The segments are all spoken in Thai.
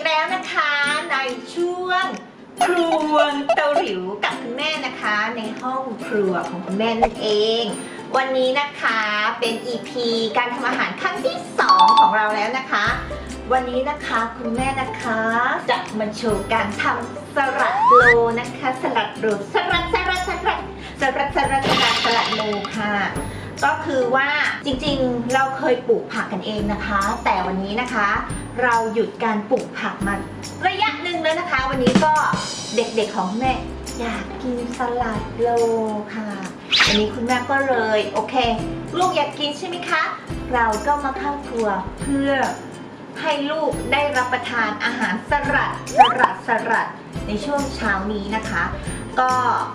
กแล้วนะคะในช่วงครัวเตาหลิวกับคุณแม่นะคะ ในห้องครัวของคุณแม่นั่นเอง วันนี้นะคะเป็น EP การทำอาหารครั้งที่ 2 ของเราแล้วนะคะ วันนี้นะคะคุณแม่นะคะจะมาโชว์การทำสลัดโลนะคะ สลัดโลสลัดสลัดสลัดสลัดสลัดสลัดสลัดโลค่ะ ก็คือว่าจริงๆ เราเคยปลูกผักกันเองนะคะ แต่วันนี้นะคะ เราหยุดการปลูกผักมาระยะหนึ่งแล้วนะคะ วันนี้ก็เด็กๆของแม่อยากกินสลัดโลค่ะวันนี้คุณแม่ก็เลยโอเค ลูกอยากกินใช่ไหมคะ เราก็มาเข้าครัวเพื่อให้ลูกได้รับประทานอาหารสลัดสลัดสลัด ในช่วงเช้านี้นะคะ ก็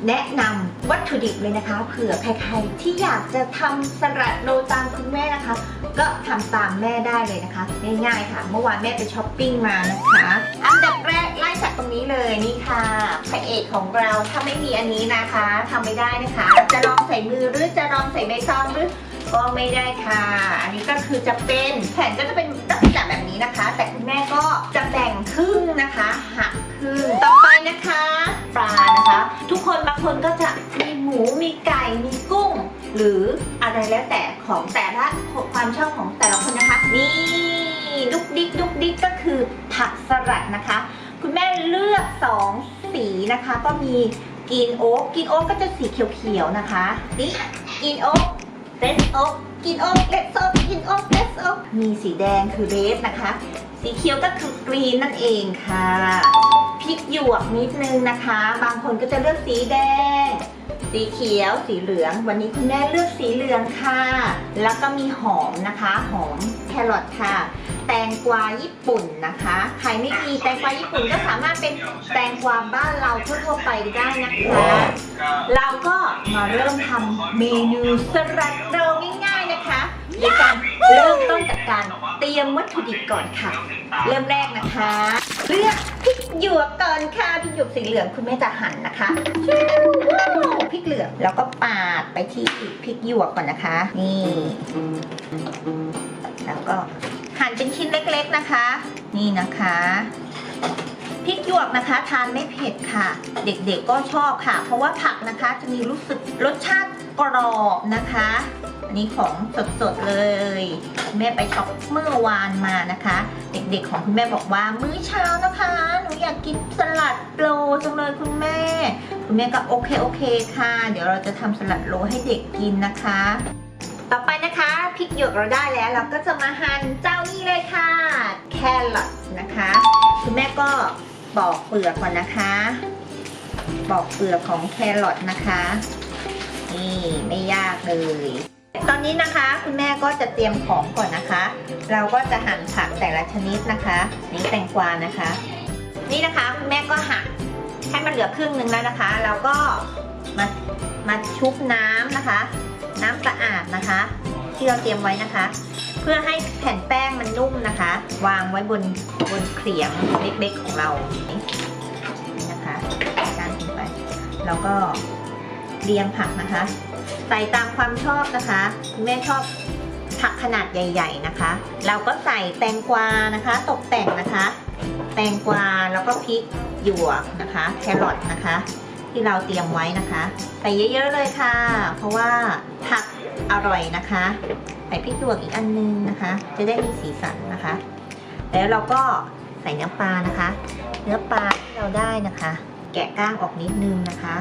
แนะนำวัตถุดิบเลยนะคะ เผื่อใครๆที่อยากจะทำสลัดโลตามคุณแม่นะคะ ก็ทำตามแม่ได้เลยนะคะ ง่ายๆค่ะ เมื่อวานแม่ไปช้อปปิ้งมานะคะ อันดับแรกไล่จากตรงนี้เลยนี่ค่ะพระเอกของเราถ้าไม่มีอันนี้นะคะทำไม่ได้นะคะ จะลองใส่มือหรือจะลองใส่ใบตองหรือก็ไม่ได้ค่ะ อันนี้ก็คือจะเป็นแผ่นก็จะเป็นลักษณะแบบนี้นะคะ แต่คุณแม่ก็จะแบ่งครึ่งนะคะหัก ครึ่งต่อไปนะคะปลานะคะ ทุกคนบางคนก็จะมีหมูมีไก่มีกุ้ง หรืออะไรแล้วแต่ของแต่ละความชอบของแต่ละคนนะคะนี่ลูกดิ๊กลูกดิ๊กก็คือผักสลัดนะคะ คุณแม่เลือกสองสีนะคะ ก็มีกินโอ๊กกินโอ๊กก็จะสีเขียวๆนะคะนี่กินโอ๊กเรดโอ๊กกินโอ๊กเรดโอ๊กกินโอ๊กเรดโอ๊กมีสีแดงคือเรดนะคะ สีเขียวก็คือกรีนนั่นเองค่ะ พริกหยวกนิดนึงนะคะ บางคนก็จะเลือกสีแดง สีเขียว สีเหลือง วันนี้คุณแม่เลือกสีเหลืองค่ะ แล้วก็มีหอมนะคะ หอมแครอทค่ะ แตงกวาญี่ปุ่นนะคะ ใครไม่มีแตงกวาญี่ปุ่นก็สามารถเป็นแตงกวาบ้านเราทั่วๆไปได้นะคะ เราก็มาเริ่มทำเมนูสลัดโรง่ายๆนะคะโดยการเริ่มต้นจากการเตรียมวัตถุดิบก่อนค่ะ เริ่มแรกนะคะ เลือกพริกหยวกก่อนค่ะพริกหยวกสีเหลืองคุณแม่จะหั่นนะคะพริกเหลืองแล้วก็ปาดไปที่พริกหยวกก่อนนะคะ นี่ แล้วก็หั่นเป็นชิ้นเล็กๆนะคะ นี่นะคะพริกหยวกนะคะทานไม่เผ็ดค่ะ เด็กๆก็ชอบค่ะ เพราะว่าผักนะคะจะมีรู้สึกรสชาติ กรอบนะคะ อันนี้ของสดๆเลย แม่ไปช็อปเมื่อวานมานะคะ เด็กๆของคุณแม่บอกว่ามื้อเช้านะคะ หนูอยากกินสลัดโลจังเลยคุณแม่ คุณแม่ก็โอเคโอเคค่ะ เดี๋ยวเราจะทำสลัดโลให้เด็กกินนะคะ ต่อไปนะคะพริกหยวกเราได้แล้ว เราก็จะมาหั่นเจ้านี่เลยค่ะ แครอทนะคะ คุณแม่ก็ปอกเปลือกก่อนนะคะ ปอกเปลือกของแครอทนะคะ นี่ไม่ยากเลย ตอนนี้นะคะคุณแม่ก็จะเตรียมของก่อนนะคะ เราก็จะหั่นผักแต่ละชนิดนะคะ นี่แตงกวานะคะ นี่นะคะคุณแม่ก็หั่นให้มันเหลือครึ่งหนึ่งแล้วนะคะ เราก็มามาชุบน้ำนะคะ น้ำสะอาดนะคะ ที่เราเตรียมไว้นะคะ เพื่อให้แผ่นแป้งมันนุ่มนะคะ วางไว้บนบนเขียงเล็กๆของเรานี่นะคะการลงไป แล้วก็ เรียงผักนะคะ ใส่ตามความชอบนะคะคุณแม่ชอบผักขนาดใหญ่ ๆนะคะ เราก็ใส่แตงกวานะคะ ตกแต่งนะคะ แตงกวาแล้วก็พริกหยวกนะคะ แครอทนะคะ ที่เราเตรียมไว้นะคะ ใส่เยอะๆเลยค่ะ เพราะว่าผักอร่อยนะคะ ใส่พริกหยวกอีกอันนึงนะคะ จะได้มีสีสันนะคะ แล้วเราก็ใส่เนื้อปลานะคะ เนื้อปลาที่เราได้นะคะ แกะก้างออกนิดนึงนะคะ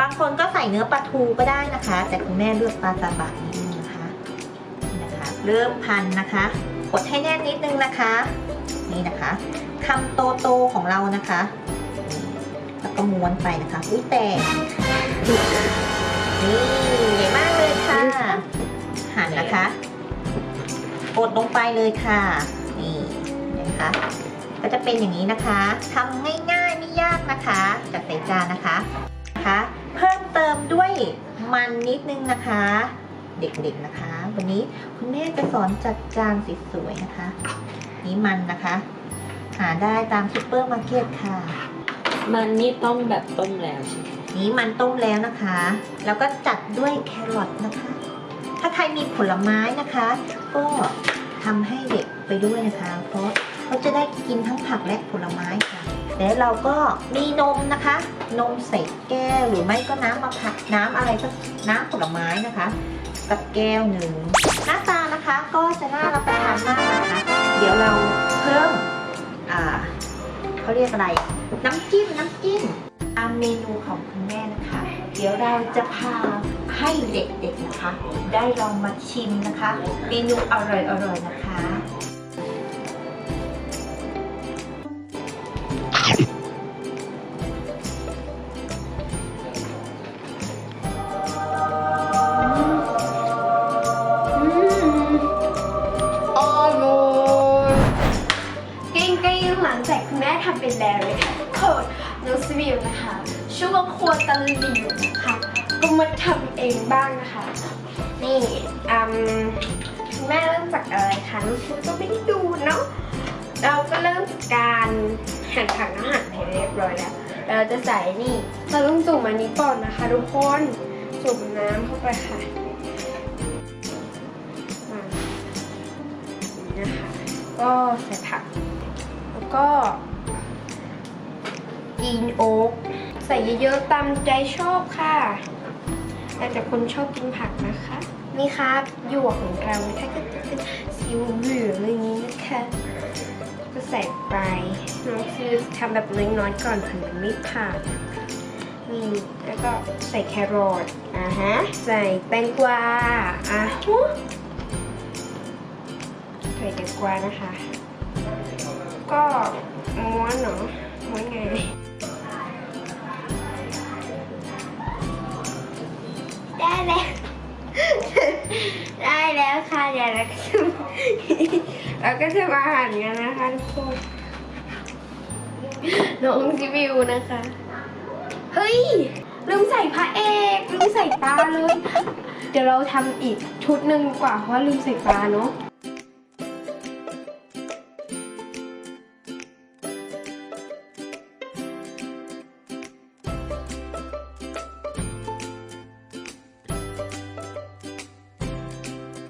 บางคนก็ใส่เนื้อปลาทูก็ได้นะคะ แต่คุณแม่เลือกปลาซาบะนิดนึงนะคะนี่นะคะ เริ่มพันนะคะกดให้แน่นนิดนึงนะคะ นี่นะคะคำโตๆของเรานะคะนี่แล้วก็ม้วนไปนะคะอุ้ยแตกนี่ใหญ่มากเลยค่ะ หั่นนะคะ กดลงไปเลยค่ะ นี่นะคะ ก็จะเป็นอย่างนี้นะคะทำง่ายๆไม่ยากนะคะจัดใส่จานนะคะนะคะ เพิ่มเติมด้วยมันนิดนึงนะคะ เด็กๆนะคะ วันนี้คุณแม่จะสอนจัดจานสวยๆนะคะ นี่มันนะคะ หาได้ตามซุปเปอร์มาร์เก็ตค่ะ มันนี่ต้มแบบต้มแล้วใช่ไหมนี้มันต้มแล้วนะคะ แล้วก็จัดด้วยแครอทนะคะ ถ้าใครมีผลไม้นะคะ ก็ทำให้เด็กไปด้วยนะคะ เพราะรเขาจะได้กินทั้งผักและผลไม้ค่ะ แล้วเราก็มีนมนะคะ นมใส่แก้วหรือไม่ก็น้ำมะพร้าวน้ำอะไรก็น้ำผลไม้นะคะ กับแก้วหนึ่งหน้าตานะคะก็จะน่ารับประทานมากนะคะ เดี๋ยวเราเพิ่มอ่าเขาเรียกอะไร น้ำจิ้มน้ำจิ้มตามเมนูของคุณแม่นะคะ เดี๋ยวเราจะพาให้เด็กๆนะคะ ได้ลองมาชิมนะคะ เมนูอร่อยๆนะคะ สวิวนะคะช่วครัวตะหลิวนะคะก็มาทำเองบ้างนะคะ นี่อืมแม่เริ่มจากอะไรคะน้องสวิวก็ไม่ได้ดูเนาะเราก็เริ่มจากการหั่นผักน้ำหั่นให้เรียบร้อยแล้วเราจะใส่นี่เราต้องจุ่มอันนี้ก่อนนะคะทุกคนจุ่มน้ำเข้าไปค่ะมานี่นะคะก็ใส่ผัก แล้วก็ นโอ๊กใส่เยอะๆตามใจชอบค่ะแล้วแต่คนชอบกินผักนะคะ นี่ครับหยวกของเรานะคะก็จะเป็นสีเหลืองอย่างนี้นะคะก็ใส่ไปน้องคือทำแบบน้อยๆก่อนถึงมันไม่ผ่านนี่แล้วก็ใส่แครอทอ่าฮะใส่แตงกวาอะฮะใส่แตงกวานะคะ ก็ม้วนเนาะ ม้วนไงได้แล้ว ได้แล้วค่ะเดี๋ยวเราก็จะเราก็จะมาหั่นกันนะคะทุกคนน้องซิวิวนะคะ เฮ้ย ลืมใส่พระเอกลืมใส่ปลาเลย เดี๋ยวเราทำอีกชุดหนึ่งดีกว่าเพราะว่าลืมใส่ปลาเนาะ